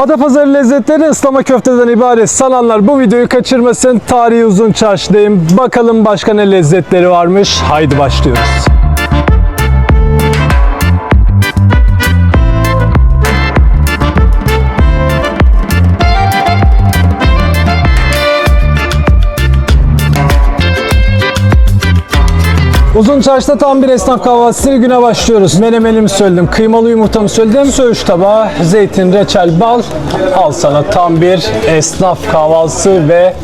Adapazarı lezzetleri ıslama köfteden ibaret sananlar bu videoyu kaçırmasın. Tarihi uzun çarşıdayım. Bakalım başka ne lezzetleri varmış. Haydi başlıyoruz. Uzun çarşıda tam bir esnaf kahvaltısı güne başlıyoruz. Menemenimi söyledim, kıymalı yumurtamı söyledim, söğüş tabağı, zeytin, reçel, bal. Al sana tam bir esnaf kahvaltısı ve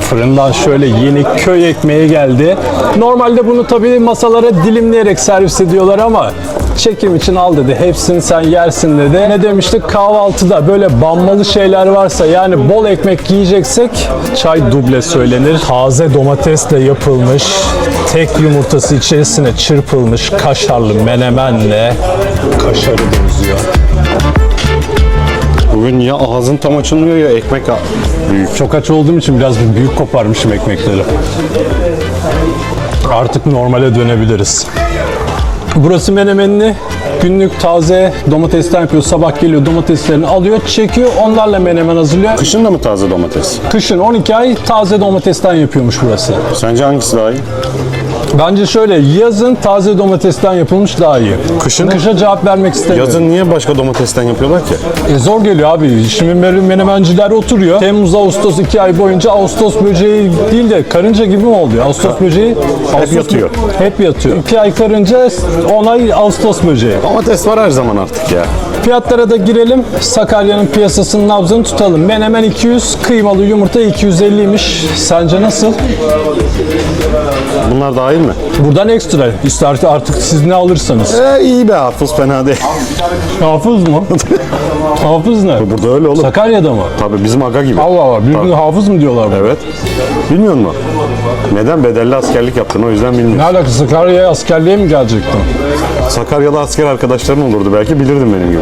fırından şöyle yeni köy ekmeği geldi. Normalde bunu tabii masalara dilimleyerek servis ediyorlar ama çekim için al dedi. Hepsini sen yersin dedi. Ne demiştik? Kahvaltıda böyle banmalı şeyler varsa yani bol ekmek yiyeceksek çay duble söylenir. Taze domatesle yapılmış tek yumurtası içerisine çırpılmış kaşarlı menemenle kaşarı bozuyor. Bugün ya ağzın tam açılmıyor ya ekmek büyük. Çok aç olduğum için biraz büyük koparmışım ekmekleri. Artık normale dönebiliriz. Burası menemenini günlük taze domatesten yapıyor. Sabah geliyor domateslerini alıyor, çekiyor. Onlarla menemen hazırlıyor. Kışın da mı taze domates? Kışın 12 ay taze domatesten yapıyormuş burası. Sence hangisi daha iyi? Bence şöyle yazın taze domatesten yapılmış daha iyi. Kışın? Kışa cevap vermek istemiyorum. Yazın niye başka domatesten yapıyorlar ki? E zor geliyor abi. Şimdi men- menemenciler oturuyor. Temmuz, Ağustos iki ay boyunca Ağustos böceği değil de karınca gibi mi oluyor? Ağustos böceği Ağustos yatıyor. Hep yatıyor. İki ay karınca 10 ay Ağustos böceği. Domates var her zaman artık ya. Fiyatlara da girelim. Sakarya'nın piyasasının nabzını tutalım. Menemen 200, kıymalı yumurta 250'ymiş. Sence nasıl? Bunlar dahil mi? Buradan ekstra. İster artık siz ne alırsanız. E, iyi be hafız fena değil. Hafız mı? hafız ne? Burada öyle oğlum. Sakarya'da mı? Tabii bizim aga gibi. Allah Allah. Birbirine Tabii. hafız mı diyorlar buna? Evet. Bilmiyor musun? Neden? Bedelli askerlik yaptın o yüzden Ne bilmiyorum. alakası? Sakarya'ya askerliğe mi gelecektin? Sakaryalı asker arkadaşların olurdu belki bilirdin benim gibi.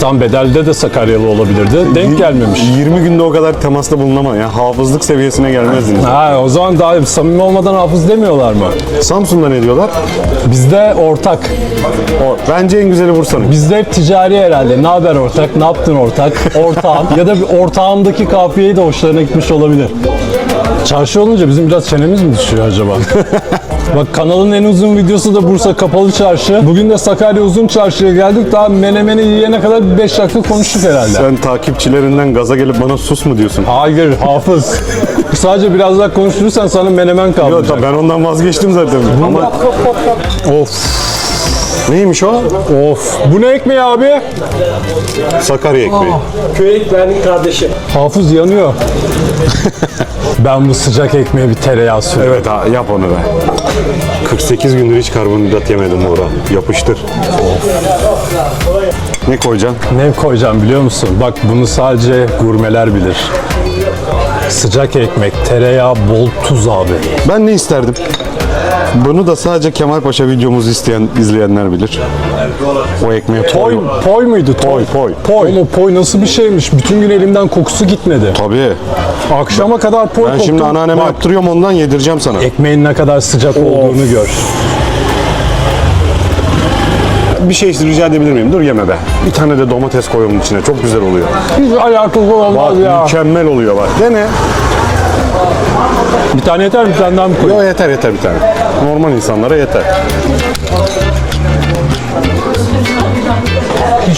Tam bedelde de Sakaryalı olabilirdi. Denk gelmemiş. 20 günde o kadar temasta bulunama ya. Hafızlık seviyesine gelmezdiniz. Ha, o zaman daha samimi olmadan hafız demiyorlar mı? Samsun'da ne diyorlar? Bizde ortak. O, bence en güzeli Bursa'nın. Bizde hep ticari herhalde. Ne haber ortak? Ne yaptın ortak? Ortağım. ya da bir ortağımdaki kafiyeyi de hoşlarına gitmiş olabilir. Çarşı olunca bizim biraz çenemiz mi düşüyor acaba? Bak kanalın en uzun videosu da Bursa Kapalı Çarşı. Bugün de Sakarya Uzun Çarşı'ya geldik. Daha menemeni yiyene kadar 5 dakika konuştuk herhalde. Sen takipçilerinden gaza gelip bana sus mu diyorsun? Hayır hafız. Sadece biraz daha konuşursan sana menemen Yok kalmayacak. ben ondan vazgeçtim zaten. Ama Of neymiş o? of. Bu ne ekmeği abi? Sakarya ekmeği. Köy ekmeğinin kardeşi. Hafız yanıyor. ben bu sıcak ekmeğe bir tereyağı sürüyorum. Evet ha, yap onu be. 48 gündür hiç karbonhidrat yemedim orada. Yapıştır. Ne koyacaksın? Ne koyacağım biliyor musun? Bak bunu sadece gurmeler bilir. Sıcak ekmek, tereyağı, bol tuz abi. Ben ne isterdim? Bunu da sadece Kemal Paşa videomuzu isteyen izleyenler bilir. O ekmeğe toy. poy muydu? Toy, poy. Poy. Oğlum poy nasıl bir şeymiş? Bütün gün elimden kokusu gitmedi. Tabii. Akşama kadar poy Ben şimdi anneanneme Bak, yaptırıyorum ondan yedireceğim sana. ekmeğin ne kadar sıcak olduğunu gör. Bir şey rica edebilir miyim? Dur yeme be. Bir tane de domates koy onun içine. Çok güzel oluyor. Hiç alakası olmaz Bak ya. mükemmel oluyor bak. Dene. Bir tane yeter mi? Bir tane daha mı koyayım? Yo yeter yeter bir tane. Normal insanlara yeter.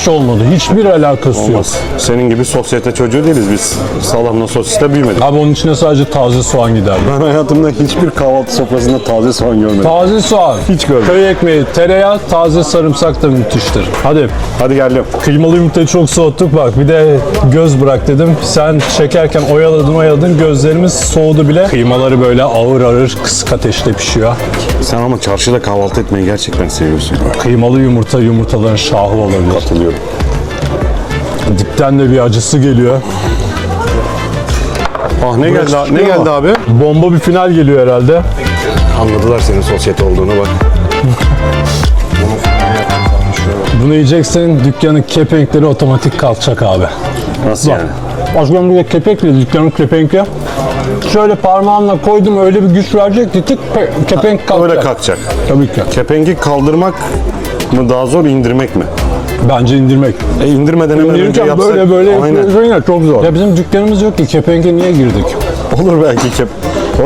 Hiç olmadı. Hiçbir alakası yok. Olmaz. Senin gibi sosyete çocuğu değiliz biz. Salamla sosiste büyümedik. Abi onun içine sadece taze soğan gider. Ben hayatımda hiçbir kahvaltı sofrasında taze soğan görmedim. Taze soğan. Hiç görmedim. Köy ekmeği, tereyağı, taze sarımsak da müthiştir. Hadi Hadi geldim. kıymalı yumurtayı çok soğuttuk bak bir de göz bırak dedim. Sen çekerken oyaladın oyaladın gözlerimiz soğudu bile. Kıymaları böyle ağır ağır kısık ateşte pişiyor. Sen ama çarşıda kahvaltı etmeyi gerçekten seviyorsun. Kıymalı yumurta yumurtaların şahı olabilir. Katılıyorum. Dipten de bir acısı geliyor. Ah ne geldi, ne geldi abi? Bomba bir final geliyor herhalde. Anladılar senin sosyete olduğunu bak. Bunu yiyeceksin dükkanın kepenkleri otomatik kalkacak abi. Nasıl yani? Başkan bir de kepek dedi dükkanın kepenki. Şöyle parmağımla koydum öyle bir güç verecek ki tık pe- kepenk kalkacak. Öyle kalkacak. Tabii ki. Kepengi kaldırmak mı daha zor indirmek mi? Bence indirmek. E indirmeden hemen önce İndirirken yapsak. böyle böyle Aynen. ya çok zor. Ya bizim dükkanımız yok ki kepenke niye girdik? Olur belki kep.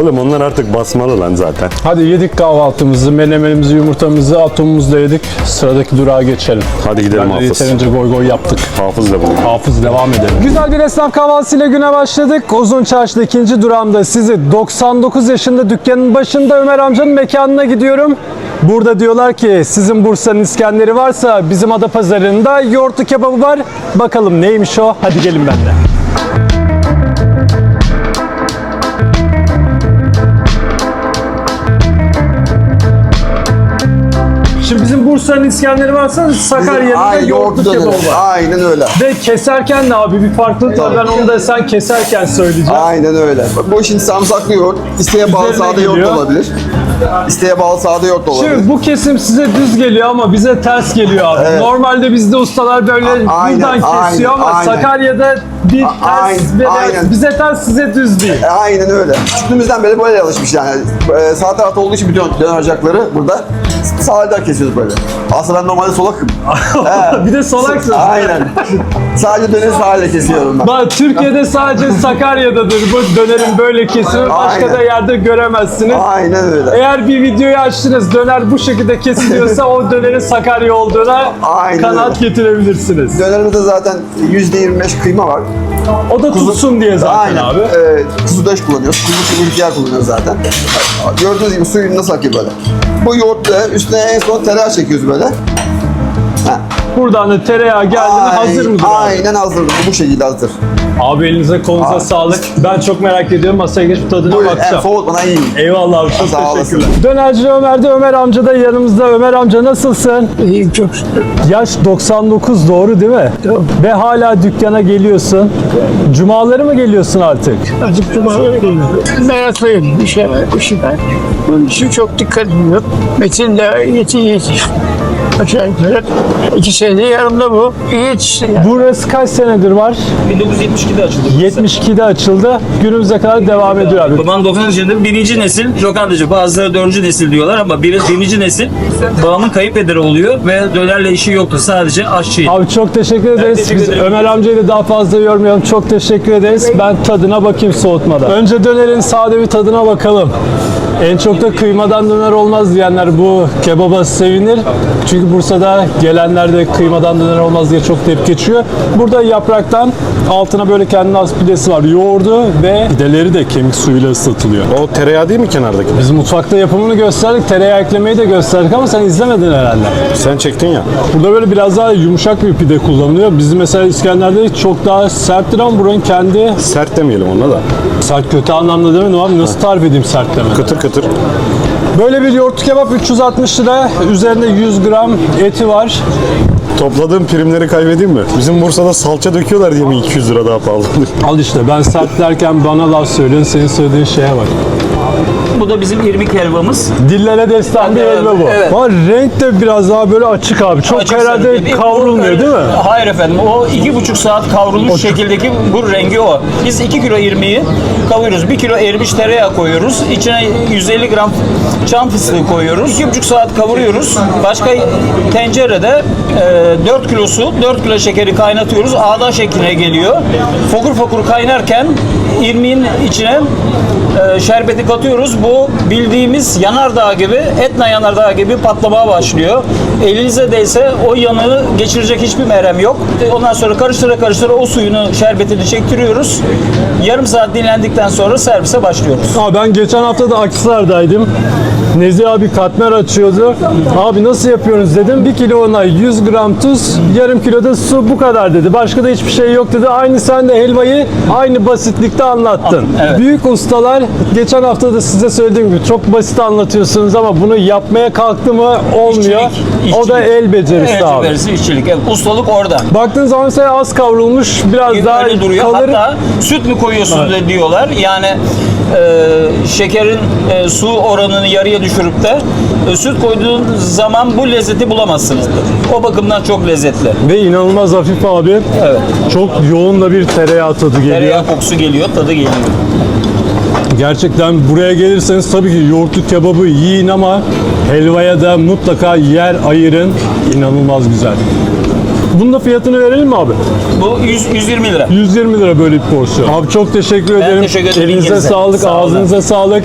Oğlum onlar artık basmalı lan zaten. Hadi yedik kahvaltımızı, menemenimizi, yumurtamızı, atomumuzu da yedik. Sıradaki durağa geçelim. Hadi gidelim Ben de Hafız. yeterince goy goy yaptık. Hafız da bugün. Hafız devam edelim. Güzel bir esnaf kahvaltısıyla güne başladık. Uzun Çarşı'da ikinci durağımda sizi 99 yaşında dükkanın başında Ömer amcanın mekanına gidiyorum. Burada diyorlar ki sizin Bursa'nın İskender'i varsa bizim Adapazarı'nda yoğurtlu kebabı var. Bakalım neymiş o? Hadi gelin benimle. Şimdi bizim Bursa'nın İskender'i varsa Sakarya'nın da Ay, yoğurtlu kebabı var. Aynen öyle. Ve keserken de abi bir farklılık var. Ben onu da sen keserken söyleyeceğim. Aynen öyle. Bu işin sarımsaklı yoğurt. İsteğe bağlı Üzerine sade yoğurt da olabilir. İsteğe bağlı sade yoğurt da olabilir. Şimdi bu kesim size düz geliyor ama bize ters geliyor abi. Evet. Normalde bizde ustalar böyle aynen, buradan kesiyor aynen, ama aynen. Sakarya'da bir ters aynen, ve aynen. bize ters size düz değil. E, Aynen öyle. Küçüklüğümüzden beri böyle alışmış yani. E, sağ tarafta olduğu için bütün döner burada sağdan kesiyoruz böyle. Aslında ben normalde solakım. bir de solaksın. Aynen. Sadece döneri sağıyla kesiyorum ben. Bak Türkiye'de sadece Sakarya'dadır bu dönerin böyle kesimi. Başka Aynen. da yerde göremezsiniz. Aynen öyle. Eğer bir videoyu açtınız döner bu şekilde kesiliyorsa o dönerin Sakarya olduğuna Aynen kanaat öyle. getirebilirsiniz. Dönerimizde zaten %25 kıyma var. O da tutsun diye zaten Aynen. abi. Ee, kuzu döş kullanıyoruz. Kuzu kuzu yer kullanıyoruz zaten. Gördüğünüz gibi suyu nasıl akıyor böyle. Bu yoğurtlu üstüne en son tereyağı çekiyoruz böyle. Ha. Buradan da tereyağı geldi mi hazır mıdır abi? Aynen hazır. Bu şekilde hazır. Abi elinize kolunuza Abi. sağlık. Ben çok merak ediyorum. Masaya geçip tadına Buyurun. Bakacağım. soğutmadan yiyin. Eyvallah abi çok Sağ olasın. teşekkürler. Dönerci Ömer'de Ömer amca da yanımızda. Ömer amca nasılsın? İyiyim çok şükür. Yaş 99 doğru değil mi? Ve hala dükkana geliyorsun. Cumaları mı geliyorsun artık? Azıcık dumanlara geliyor. Meraklıyım işe, işime. Bunun için çok dikkat ediyorum. Metin de yeti yeti. Aşağı yukarı. İki senedir yanımda bu. İyi yetişti yani. Burası kaç senedir var? 1972'de açıldı. 72'de açıldı. Günümüze kadar devam ediyor abi. Babam 90 yaşında birinci nesil lokantacı. Bazıları dördüncü nesil diyorlar ama bir, birinci nesil babamın kayınpederi oluyor ve dönerle işi yoktu. Sadece aşçıydı. Abi çok teşekkür ederiz. teşekkür Biz. Ömer amcayı da daha fazla yormayalım. Çok teşekkür ederiz. Ben tadına bakayım soğutmadan. Önce dönerin sade bir tadına bakalım. En çok da kıymadan döner olmaz diyenler bu kebaba sevinir. Çünkü Bursa'da gelenler de kıymadan döner olmaz diye çok tepki geçiyor. Burada yapraktan altına böyle kendine has pidesi var. Yoğurdu ve pideleri de kemik suyuyla ıslatılıyor. O tereyağı değil mi kenardaki? Biz mutfakta yapımını gösterdik. Tereyağı eklemeyi de gösterdik ama sen izlemedin herhalde. Sen çektin ya. Burada böyle biraz daha yumuşak bir pide kullanılıyor. Bizim mesela İskender'de çok daha serttir ama buranın kendi Sert demeyelim ona da. Sert kötü anlamda demedim abi. Nasıl tarif edeyim sert demeden? Kıtır kıtır. Böyle bir yoğurtlu kebap 360 lira. Üzerinde 100 gram eti var. Topladığım primleri kaybedeyim mi? Bizim Bursa'da salça döküyorlar diye mi 200 lira daha pahalı? Al işte ben sert derken bana laf söylüyorsun. Senin söylediğin şeye bak. Bu da bizim irmik helvamız. Dillere destan bir Evet, elma bu. evet. Ama renk de biraz daha böyle açık abi. Çok Açık herhalde sarı. Bir- kavrulmuyor değil mi? Hayır efendim. O iki buçuk saat kavrulmuş şekildeki bu rengi o. Biz 2 kilo irmiği kavuruyoruz. 1 kilo erimiş tereyağı koyuyoruz. İçine 150 gram çam fıstığı koyuyoruz. 2,5 saat kavuruyoruz. Başka tencerede e, 4 kilo su, 4 kilo şekeri kaynatıyoruz. Ağda şekline geliyor. Fokur fokur kaynarken irmiğin içine e, şerbeti katıyoruz. Bu bildiğimiz yanardağ gibi, Etna yanardağ gibi patlamaya başlıyor. Elinize değse o yanığı geçirecek hiçbir merhem yok. Ondan sonra karıştıra karıştıra o suyunu, şerbetini çektiriyoruz. Yarım saat dinlendikten sonra servise başlıyoruz. Abi ben geçen hafta da Akhisar'daydım. Nezih abi katmer açıyordu. Abi nasıl yapıyorsunuz dedim. Bir kilo ona 100 gram tuz, yarım kilo da su bu kadar dedi. Başka da hiçbir şey yok dedi. Aynı sen de helvayı aynı basitlikte anlattın. Evet. Büyük ustalar geçen hafta da size söylediğim gibi çok basit anlatıyorsunuz ama bunu yapmaya kalktı mı olmuyor. İşçilik, O da işçilik. el becerisi Evet, abi. becerisi, işçilik. Evet, ustalık orada. Baktığın zaman mesela az kavrulmuş biraz daha Öyle duruyor. kalır. Hatta süt mü koyuyorsun de diyorlar. Yani e, şekerin e, su oranını yarıya düşürüp de e, süt koyduğun zaman bu lezzeti bulamazsınız. O bakımdan çok lezzetli. Ve inanılmaz hafif abi. Evet. Çok yoğun da bir tereyağı tadı geliyor. Tereyağı kokusu geliyor, tadı geliyor. Gerçekten buraya gelirseniz tabii ki yoğurtlu kebabı yiyin ama helvaya da mutlaka yer ayırın. İnanılmaz güzel. Bunun da fiyatını verelim mi abi? Bu 100, 120 lira. 120 lira böyle bir porsiyon. Abi çok teşekkür ederim. teşekkür ederim. Elinize İlginize. sağlık, Sağ olun. ağzınıza sağlık.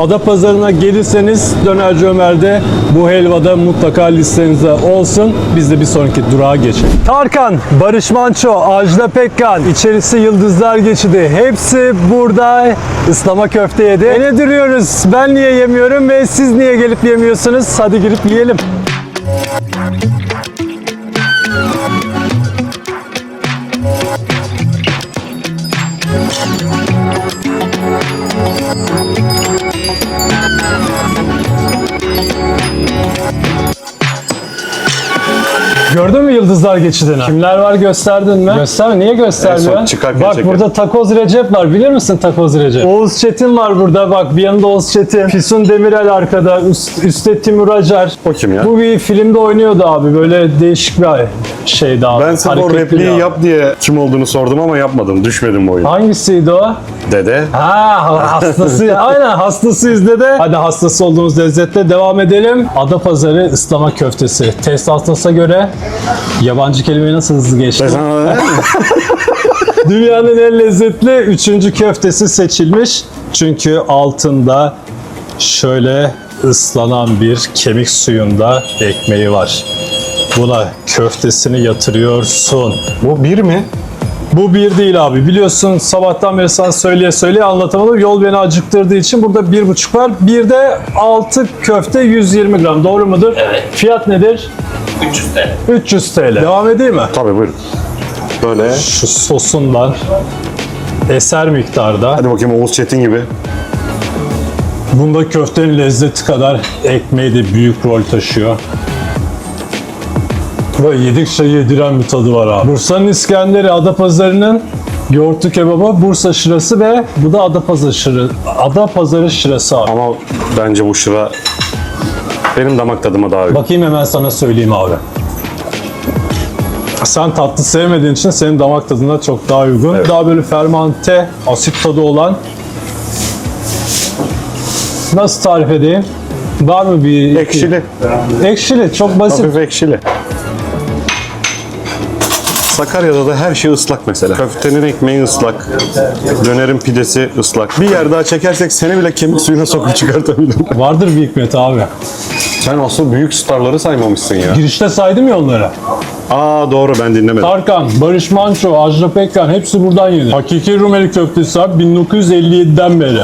Ada pazarına gelirseniz Dönerci Ömer'de bu helvada mutlaka listenizde olsun. Biz de bir sonraki durağa geçelim. Tarkan, Barış Manço, Ajda Pekkan, içerisi Yıldızlar Geçidi. Hepsi burada ıslama köfte yedi. E ne duruyoruz? Ben niye yemiyorum ve siz niye gelip yemiyorsunuz? Hadi girip yiyelim. Gördün mü Yıldızlar Geçidi'ni? Kimler var gösterdin mi? Göster. Niye? En son çıkarken Bak çekerim. burada Takoz Recep var. Bilir misin Takoz Recep? Oğuz Çetin var burada. Bak bir yanında Oğuz Çetin. Füsun Demirel arkada. Üst, üstte Timur Acar. O kim ya? Bu bir filmde oynuyordu abi. Böyle değişik bir şeydi abi. Ben sana o Hareketli bir repliği abi. yap diye kim olduğunu sordum ama yapmadım. Düşmedim bu oyuna. Hangisiydi o? Dede. Ha hastası. Aynen hastasıyız dedi. Hadi hastası olduğumuz lezzette devam edelim. Adapazarı ıslama köftesi. Test hastası göre yabancı kelimeyi nasıl hızlı geçti? Dünyanın en lezzetli üçüncü köftesi seçilmiş. Çünkü altında şöyle ıslanan bir kemik suyunda ekmeği var. Buna köftesini yatırıyorsun. bu bir mi? Bu bir değil abi. Biliyorsun sabahtan beri sana söyleye söyleye anlatamadım. Yol beni acıktırdığı için burada bir buçuk var. Bir de altı köfte 120 gram. Doğru mudur? Evet. Fiyat nedir? 300 TL. 300 TL. Devam edeyim mi? Tabii buyurun. Böyle. Şu sosundan eser miktarda. Hadi bakayım Oğuz Çetin gibi. Bunda köftenin lezzeti kadar ekmeği de büyük rol taşıyor. Böyle yedikçe yediren bir tadı var abi. Bursa'nın İskender'i Adapazarı'nın yoğurtlu kebabı, Bursa şırası ve bu da Adapazarı şırası. Adapazarı şırası abi. Ama bence bu şıra benim damak tadıma daha uygun. Bakayım hemen sana söyleyeyim abi. Sen tatlı sevmediğin için senin damak tadına çok daha uygun. Daha böyle fermante, asit tadı olan. Nasıl tarif edeyim? Var mı bir... Ekşili. Ekşili, çok basit. Hafif ekşili. Sakarya'da da her şey ıslak mesela. Köftenin ekmeği ıslak. Dönerin pidesi ıslak. Bir yer daha çekersek seni bile kemik suyuna sokup çıkartabilirim. Vardır bir hikmet abi. Sen asıl büyük starları saymamışsın ya. Girişte saydım ya onları. Aa doğru ben dinlemedim. Tarkan, Barış Manço, Ajda Pekkan hepsi buradan yedi. Hakiki Rumeli köftesi abi 1957'den beri.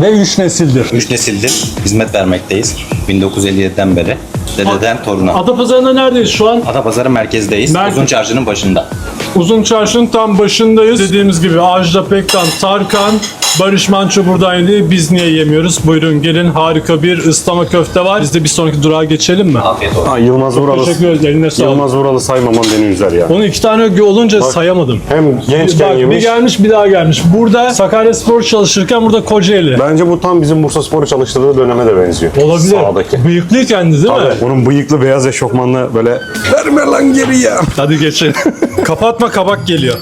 Ve üç nesildir. Üç nesildir hizmet vermekteyiz. 1957'den beri. Dededen toruna. Adapazarı'nda neredeyiz şu an? Adapazarı merkezdeyiz. Merkez- Uzun çarşının başında. Uzun Çarşı'nın tam başındayız. Dediğimiz gibi Ajda Pekkan, Tarkan, Barış Manço buradaydı. Biz niye yemiyoruz? Buyurun gelin. Harika bir ıslama köfte var. Biz de bir sonraki durağa geçelim mi? Afiyet olsun. Ha, Yılmaz Vuralı. Teşekkür ederiz. Eline sağlık. Yılmaz Vuralı saymaman beni üzer ya. Onun iki tane olunca sayamadım. Hem gençken Bak bir yemiş. gelmiş bir daha gelmiş. Burada Sakarya Spor çalışırken burada Kocaeli. Bence bu tam bizim Bursa Spor'u çalıştırdığı döneme de benziyor. Olabilir. Sağdaki. Bıyıklı kendi değil mi? Tabii. Onun bıyıklı beyaz eşofmanlı böyle verme lan geri ya. Hadi geçelim. Kapatma kabak geliyor.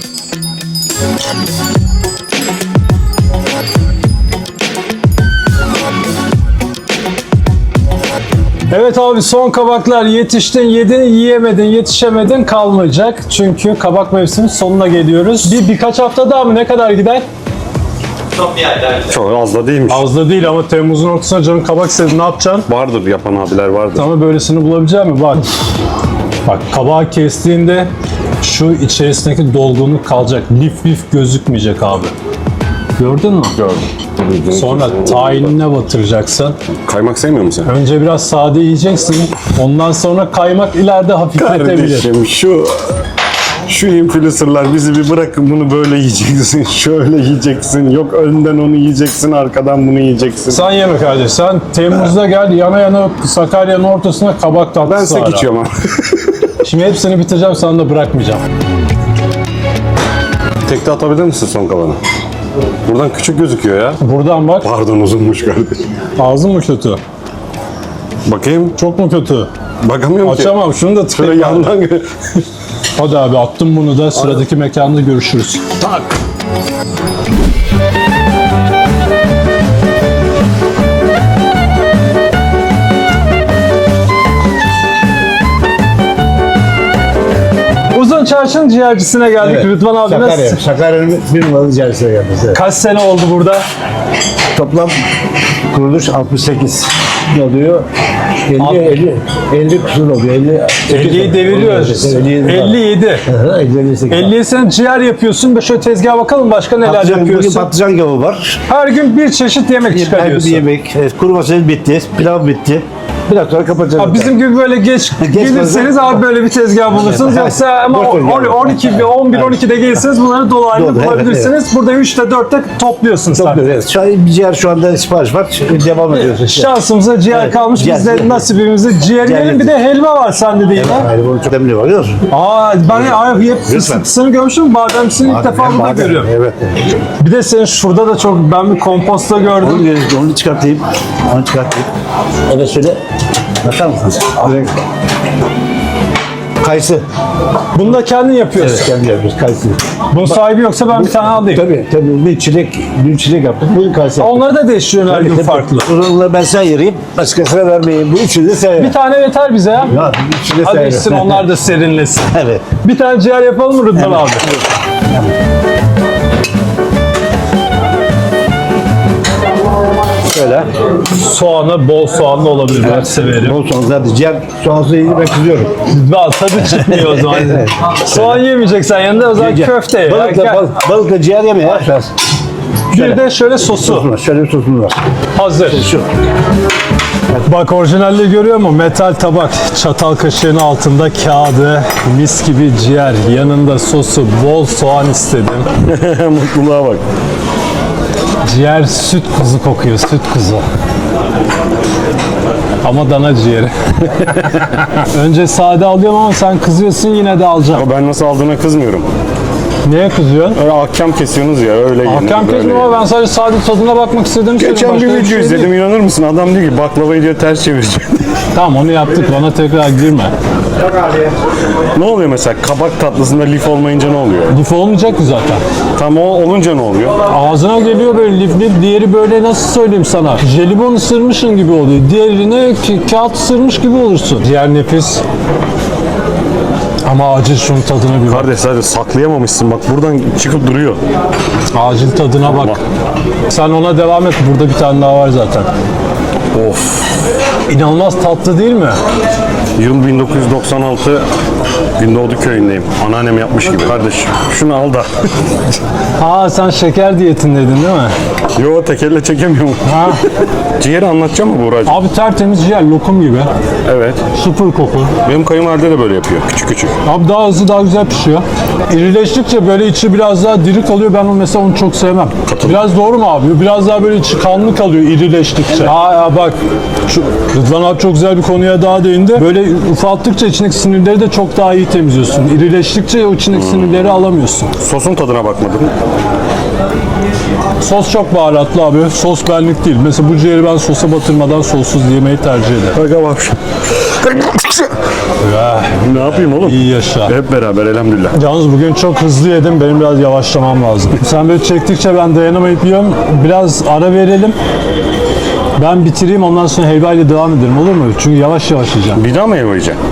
Evet abi son kabaklar yetiştin, yedin, yiyemedin, yetişemedin kalmayacak. Çünkü kabak mevsimi sonuna geliyoruz. Bir birkaç hafta daha mı ne kadar gider? Çok bir ayda. Çok az da değilmiş. Az da değil ama Temmuz'un ortasına canın kabak istedi ne yapacaksın? Vardır yapan abiler vardır. Ama böylesini bulabilecek mi? Bak. Bak kabağı kestiğinde şu içerisindeki dolgunluk kalacak. Lif lif gözükmeyecek abi. Gördün mü? Gördüm. Sonra tayinine batıracaksın. Kaymak sevmiyor musun sen? Önce biraz sade yiyeceksin. Ondan sonra kaymak ileride hafifletebilir. Kardeşim şu şu influencerlar bizi bir bırakın bunu böyle yiyeceksin, şöyle yiyeceksin, yok önden onu yiyeceksin, arkadan bunu yiyeceksin. Sen yeme kardeş. Sen Temmuz'da gel yana yana Sakarya'nın ortasına kabak tatlısı Ben sek var. içiyorum ama. Şimdi hepsini bitireceğim sana da bırakmayacağım. Tekte atabilir misin son kalanı? Buradan küçük gözüküyor ya. Buradan bak. Pardon uzunmuş kardeş. Ağzın mı kötü? Bakayım. Çok mu kötü? Bakamıyorum ki. Açamam şunu da Şöyle tekrar. yandan Hadi abi attım bunu da sıradaki mekanda görüşürüz. tak. Çarşı'nın ciğercisine geldik Rıdvan abi. Sakarya. Sakarya'nın bir numaralı ciğercisine geldik. Evet. Kaç sene oldu burada? Toplam kuruluş 68 oluyor. 50, Alt- 50, 50 küsur oluyor. 50, 50'yi deviriyoruz. 57. 57. 58. 50 sen ciğer yapıyorsun. Bir şöyle tezgaha bakalım başka neler Patlıcan, bugün yapıyorsun. patlıcan kebabı var. Her gün bir çeşit yemek Bir, bir çıkarıyorsun. yemek. Evet, kuru fasulye bitti. Pilav bitti. Biraz sonra kapatacağız. Ha, bizim gibi böyle geç, gelirseniz abi böyle bir tezgah bulursunuz. Yoksa ama Boş ver yani. 12, 11, 12'de gelirseniz bunları dolu halinde Dolu, evet, bulabilirsiniz. Burada 3'te 4'te topluyorsun Çok sen. güzel. Şu an ciğer şu anda sipariş var. Şimdi Devam ediyoruz. Şansımıza ciğer Evet, kalmış. ciğer, Biz de nasibimizi ciğer yiyelim. Bir de helva var sende de yine. Hayır, bunun çok önemli var. Biliyor musun? Aa ben ay, hep fıstıklısını görmüşüm. Bademsini ilk defa burada görüyorum. Evet. Bir de senin şurada da çok ben bir komposta gördüm. Onu, onu çıkartayım. Onu çıkartayım. Evet şöyle. Bakar mısınız? Evet. Kayısı. Bunu da kendin yapıyorsun. Evet, kendi yapıyoruz kayısı. Bunun sahibi yoksa ben bir tane alayım. Tabii tabii. Bir çilek, bir çilek yaptık. Bir kayısı yaptık. Onları da değiştiriyorsun her gün Tabii, farklı. Onları ben sen ayırayım. Başkasına vermeyeyim. Bu üçünü de sen Bir tane yeter bize ya. Ya üçünü de sen Hadi içsin onlar da serinlesin. Evet. Bir tane ciğer yapalım mı Rıdvan abi? Şöyle. Soğanı bol soğanlı olabilir. Ben severim. Bol soğan zaten. Ciğer soğansız yiyince ben kızıyorum. Valla tadı çıkmıyor o zaman. Soğan yemeyeceksen yanında o zaman köfte ye. Balıkla, balık, balıkla ciğer yeme ya. Biraz. Bir de şöyle sosu. Sosumuz, şöyle bir sosumuz var. Hazır. Şu. Bak orijinalliği görüyor musun? Metal tabak, çatal kaşığın altında kağıdı, mis gibi ciğer, yanında sosu, bol soğan istedim. Mutluluğa bak. Ciğer süt kuzu kokuyor, süt kuzu. Ama dana ciğeri. Önce sade alıyorum ama sen kızıyorsun yine de alacağım. Ama ben nasıl aldığına kızmıyorum. Niye kızıyorsun? Öyle ahkam kesiyorsunuz ya öyle yenir. Hakem böyle ama ben sadece sade tadına bakmak istedim. Geçen bir video izledim inanır mısın? Adam diyor ki baklavayı diyor ters çevirecek. Tamam onu yaptık bana tekrar girme. Ne oluyor mesela kabak tatlısında lif olmayınca ne oluyor? Lif olmayacak ki zaten. Tam o olunca ne oluyor? Ağzına geliyor böyle lif lif. Diğeri böyle nasıl söyleyeyim sana? Jelibon ısırmışın gibi oluyor. Diğerine kağıt ısırmış gibi olursun. Diğer nefis. Ama acil şunun tadına bir bak. Kardeş sadece saklayamamışsın bak buradan çıkıp duruyor. Acil tadına bak. Sen ona devam et. Burada bir tane daha var zaten. Of. İnanılmaz tatlı değil mi? Yıl 1996 Gündoğdu köyündeyim. Anneannem yapmış gibi. Kardeş şunu al da. Ha sen şeker diyetindeydin değil mi? Yo tekerle çekemiyorum. Ha. Ciğeri anlatacağım mı Buğra'cığım? Abi tertemiz ciğer lokum gibi. Evet. Sıfır koku. Benim kayınvalide de böyle yapıyor. Küçük küçük. Abi daha hızlı daha güzel pişiyor. İrileştikçe böyle içi biraz daha diri kalıyor. Ben onu mesela onu çok sevmem. Biraz doğru mu abi? Biraz daha böyle içi kanlı kalıyor irileştikçe. Aa ya bak şu Rıdvan abi çok güzel bir konuya daha değindi. Böyle ufalttıkça içindeki sinirleri de çok daha iyi temizliyorsun. İrileştikçe o içindeki sinirleri alamıyorsun. Sosun tadına bakmadım. Sos çok baharatlı abi. Sos benlik değil. Mesela bu ciğeri ben sosa batırmadan sossuz yemeyi tercih ederim. Bak bak. ne yapayım oğlum? İyi yaşa. Hep beraber elhamdülillah. Yalnız bugün çok hızlı yedim. Benim biraz yavaşlamam lazım. Sen böyle çektikçe ben dayanamayıp yiyorum. Biraz ara verelim. Ben bitireyim ondan sonra helva ile devam edelim olur mu? Çünkü yavaş yavaş yiyeceğim. Bir daha mı yemeyeceksin?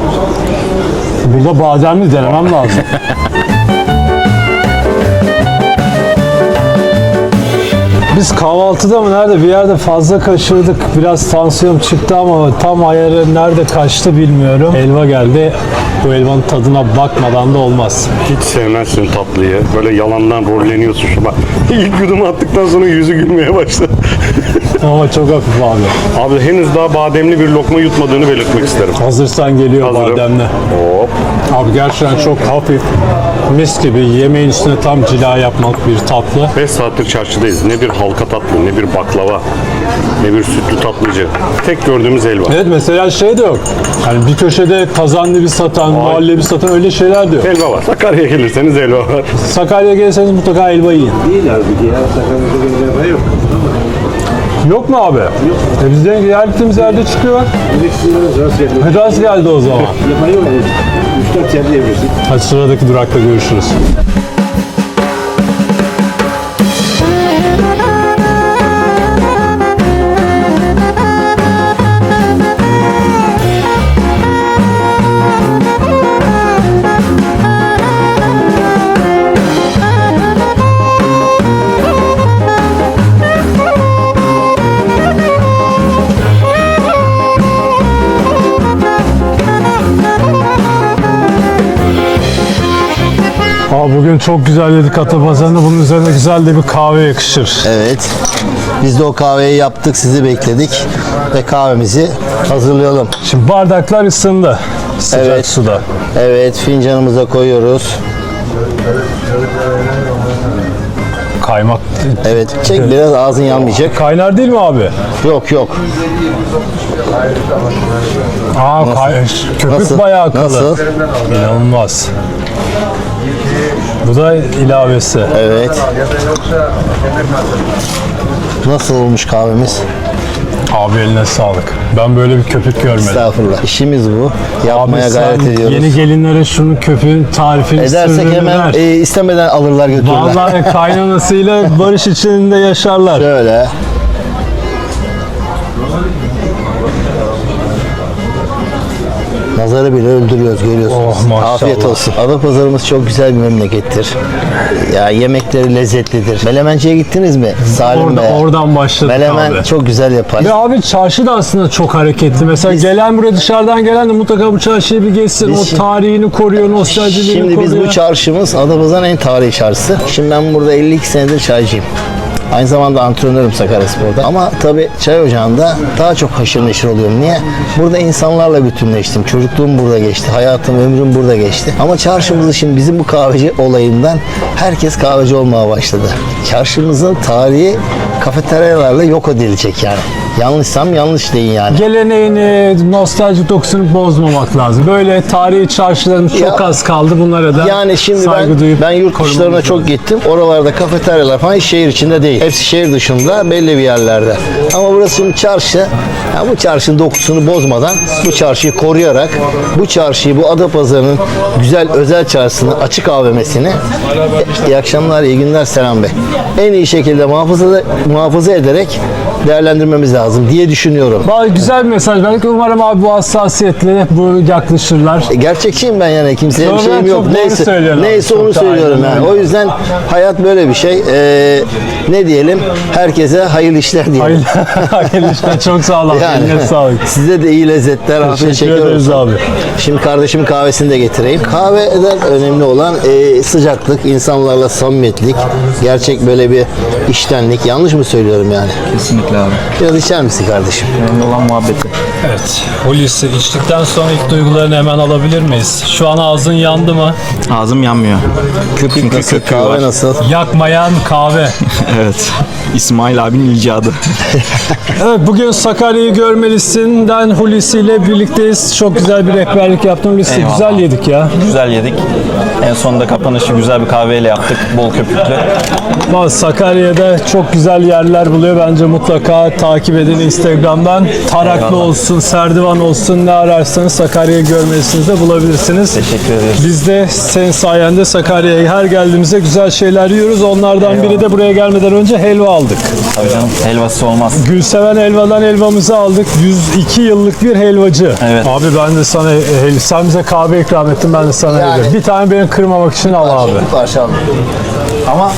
Burada bademli denemem lazım. Biz kahvaltıda mı nerede bir yerde fazla kaçırdık. Biraz tansiyon çıktı ama tam ayarı nerede kaçtı bilmiyorum. Helva geldi. Bu helvanın tadına bakmadan da olmaz. Hiç sevmezsin tatlıyı. Böyle yalandan rolleniyorsun şu bak. İlk yudumu attıktan sonra yüzü gülmeye başladı. Ama çok hafif abi. Abi henüz daha bademli bir lokma yutmadığını belirtmek isterim. Hazırsan geliyor Hazırım. bademli. Hop. Abi gerçekten çok hafif. Mis gibi yemeğin üstüne tam cila yapmak bir tatlı. 5 saattir çarşıdayız. Ne bir halka tatlı, ne bir baklava, ne bir sütlü tatlıcı. Tek gördüğümüz helva. Evet mesela şey de yok. Yani bir köşede kazanlı bir satan, muhallebi satan öyle şeyler de yok. Helva var. Sakarya'ya gelirseniz helva var. Sakarya'ya gelirseniz mutlaka helva yiyin. Değil halbuki ya. Sakarya'da gelince yok. Yok mu abi? Yok. E bizden yer gittiğimiz yerde çıkıyor. Rast geldi o zaman. Yapma yok. Üç dört yerde yapıyorsun. Hadi sıradaki durakta görüşürüz. Aa, bugün çok güzel yedik Atapazarı'nda. Bunun üzerine güzel de bir kahve yakışır. Evet. Biz de o kahveyi yaptık, sizi bekledik ve kahvemizi hazırlayalım. Şimdi bardaklar ısındı. Sıcak Evet. suda. Evet, fincanımıza koyuyoruz. Kaymak. Evet, çek biraz ağzın yanmayacak. Kaynar değil mi abi? Yok yok. Aa, kay- köpük Nasıl? bayağı kalın. Nasıl? İnanılmaz. Bu da ilavesi. Evet. Nasıl olmuş kahvemiz? Abi eline sağlık. Ben böyle bir köpük görmedim. Estağfurullah. İşimiz bu. Yapmaya Abi sen gayret ediyoruz. Yeni gelinlere şunun köpüğün tarifini Edersek sırrını hemen ver. e, istemeden alırlar götürürler. Vallahi kaynanasıyla barış içinde yaşarlar. Şöyle. Nazarı bile öldürüyoruz görüyorsunuz. Oh, maşallah. Afiyet olsun. Adapazarımız çok güzel bir memlekettir. Ya yemekleri lezzetlidir. Melemenciye gittiniz mi? Salim Orada, Bey. oradan başladık Melemen abi. çok güzel yapar. Ve abi çarşı da aslında çok hareketli. Mesela gelen buraya dışarıdan gelen de mutlaka bu çarşıya bir geçsin. Biz o şimdi- tarihini koruyor, nostaljiliğini Şimdi koruyor. biz bu çarşımız Adapazarı'nın en tarihi çarşısı. Şimdi ben burada 52 senedir çaycıyım. Aynı zamanda antrenörüm Sakaryaspor'da. Ama tabii çay ocağında daha çok haşır neşir oluyorum. Niye? Burada insanlarla bütünleştim. Çocukluğum burada geçti. Hayatım, ömrüm burada geçti. Ama çarşımızı şimdi bizim bu kahveci olayından herkes kahveci olmaya başladı. Çarşımızın tarihi kafeteryalarla yok edilecek yani. Yanlışsam yanlış deyin yani. Geleneğini, nostaljik dokusunu bozmamak lazım. Böyle tarihi çarşılarımız çok Ya- az kaldı. Bunlara da Yani şimdi saygı ben, duyup ben yurt dışlarına çok gittim. Oralarda kafeteryalar falan hiç şehir içinde değil. Hepsi şehir dışında belli bir yerlerde. Ama burası şimdi çarşı. Ya bu çarşının dokusunu bozmadan bu çarşıyı koruyarak bu çarşıyı bu Adapazarı'nın güzel özel çarşısını açık AVM'sini iyi akşamlar iyi günler Selam Bey. En iyi şekilde muhafaza muhafaza ederek değerlendirmemiz lazım diye düşünüyorum. Vallahi güzel bir mesaj verdik. Umarım abi bu hassasiyetle bu yaklaşırlar. E, Gerçekçiyim ben yani kimseye bir Doğru, şeyim çok yok. Neyse abi. neyse onu Çok söylüyorum yani. O yüzden hayat böyle bir şey. Ee, ne diyelim? Herkese hayırlı işler diyelim. Hayırlı hayırlı işler. Çok sağ olun. Yani Eline sağlık. size de iyi lezzetler, afiyet Teşekkür şeker abi. Şimdi kardeşimin kahvesini de getireyim. Kahveden önemli olan e, sıcaklık, insanlarla samimiyetlik, gerçek böyle bir iştenlik. Yanlış mı söylüyorum yani? Kesinlikle abi. Biraz içer misin kardeşim? Önemli olan muhabbeti. Evet. Hulusi içtikten sonra ilk duygularını hemen alabilir miyiz? Şu an ağzın yandı mı? Ağzım yanmıyor. Köpük nasıl, köpüğü kahve var. nasıl? Yakmayan kahve. Evet. İsmail abinin icadı. Evet bugün Sakarya'yı görmelisinden Hulusi ile birlikteyiz. Çok güzel bir rehberlik yaptın. Hulusi Eyvallah. güzel yedik ya. güzel yedik. En sonunda kapanışı güzel bir kahveyle yaptık. Bol köpüklü. Vallahi Sakarya'da çok güzel yerler buluyor. Bence mutlaka takip edin Instagram'dan. Taraklı olsun, Serdivan olsun ne ararsanız Sakarya'yı görmelisiniz de bulabilirsiniz. Teşekkür ederiz. Biz de senin sayende Sakarya'ya her geldiğimizde güzel şeyler yiyoruz. Onlardan biri de buraya gelmeden önce helva aldık. Tabii canım. Helvası olmaz. Gülseven Helva'dan helvamızı aldık. 102 yıllık bir helvacı. Evet. Abi ben de sana, hel- sen bize kahve ikram ettin ben de sana Yani- helva. Bir tane beni kırmamak için al abi. Parça aldım. Ama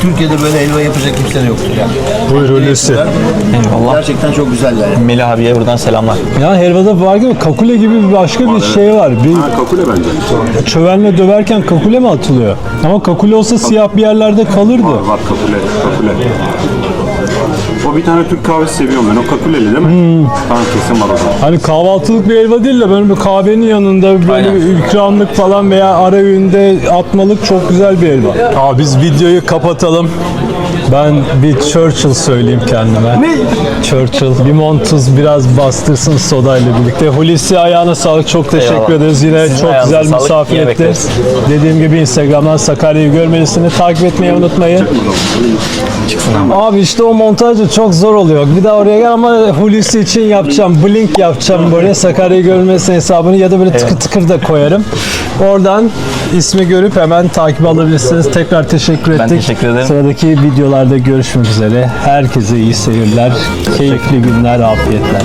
Türkiye'de böyle helva yapacak kimse de yoktur yani. Buyur Hulusi. Eyvallah. Gerçekten çok güzeller. yani. Melih abiye buradan selamlar. Ya helvada var gibi kakule gibi bir başka bir şey var. Bir Kakule bence. çövenle döverken kakule mi atılıyor? Ama kakule olsa siyah bir yerlerde kalırdı. Var kakule, kakule. O bir tane Türk kahvesi seviyorum ben. O kakuleli değil mi? Tamam kesin var o zaman. Hani kahvaltılık bir helva değil de böyle bir kahvenin yanında böyle bir ikramlık falan veya ara öğünde atmalık çok güzel bir helva. Aa biz videoyu kapatalım. Ben bir Churchill söyleyeyim kendime. Ne? Churchill. Limon tuz biraz bastırsın sodayla birlikte. Hulusi ayağına sağlık. Çok teşekkür Eyvallah. ederiz. Yine Sizin çok güzel sağlık. misafir etti. Dediğim gibi Instagram'dan Sakarya'yı görmelisini takip etmeyi unutmayın. Abi işte o montaj çok zor oluyor. Bir daha oraya gel ama Hulusi için yapacağım. Blink yapacağım böyle Sakarya'yı görmesin hesabını ya da böyle tıkır tıkır da koyarım. Oradan ismi görüp hemen takip alabilirsiniz. Tekrar teşekkür ettik. teşekkür ederim. Sıradaki videolarda görüşmek üzere. Herkese iyi seyirler, keyifli günler, afiyetler.